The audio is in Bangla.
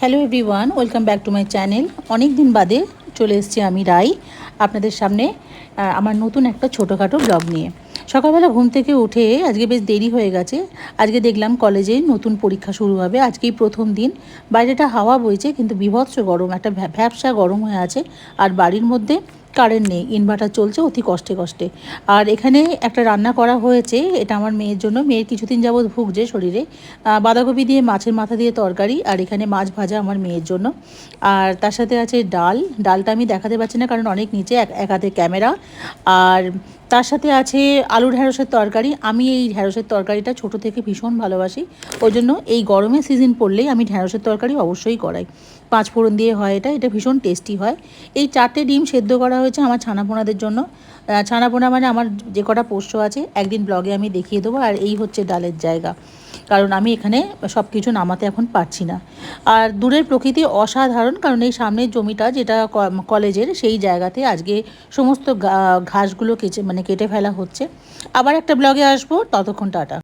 Hello everyone welcome back to my channel অনেক দিন বাদে চলে এসেছি আমি রাই, আপনাদের সামনে আমার নতুন একটা ছোটোখাটো ব্লগ নিয়ে। সকালবেলা ঘুম থেকে উঠে আজকে বেশ দেরি হয়ে গেছে। আজকে দেখলাম কলেজে নতুন পরীক্ষা শুরু হবে, আজকেই প্রথম দিন। বাইরেটা হাওয়া বইছে, কিন্তু বিভৎস গরম, একটা ভ্যাবসা গরম হয়ে আছে। আর বাড়ির মধ্যে কারেন্ট নেই ইনভার্টার চলছে অতি কষ্টে কষ্টে। আর এখানে একটা রান্না করা হয়েছে, এটা আমার মেয়ের জন্য। মেয়ের কিছুদিন যাবৎ ভুগছে শরীরে। বাঁধাকপি দিয়ে, মাছের মাথা দিয়ে তরকারি, আর এখানে মাছ ভাজা আমার মেয়ের জন্য। আর তার সাথে আছে ডাল। ডালটা আমি দেখাতে পারছি না, কারণ অনেক নিচে এক হাতে ক্যামেরা। আর তার সাথে আছে আলু ঢ্যাঁড়সের তরকারি। আমি এই ঢ্যাঁড়সের তরকারিটা ছোট থেকে ভীষণ ভালোবাসি। ওই জন্য এই গরমের সিজন পড়লেই আমি ঢ্যাঁড়সের তরকারি অবশ্যই করাই। পাঁচ ফোড়ন দিয়ে হয় এটা এটা ভীষণ টেস্টি হয়। এই চারটে ডিম সেদ্ধ করা হয়েছে আমার ছানাপোনাদের জন্য। ছানাপোনা মানে আমার যে কটা পোষ্য আছে, একদিন ব্লগে আমি দেখিয়ে দেবো। আর এই হচ্ছে ডালের জায়গা। কারণ আমি এখানে সব কিছু নামাতে এখন পারছি না। আর দূরের প্রকৃতি অসাধারণ, কারণ এই সামনের জমিটা যেটা কলেজের সেই জায়গাতে আজকে সমস্ত ঘাসগুলো কেচে মানে কেটে ফেলা হচ্ছে। আবার একটা ব্লগে আসব। ততক্ষণ টাটা।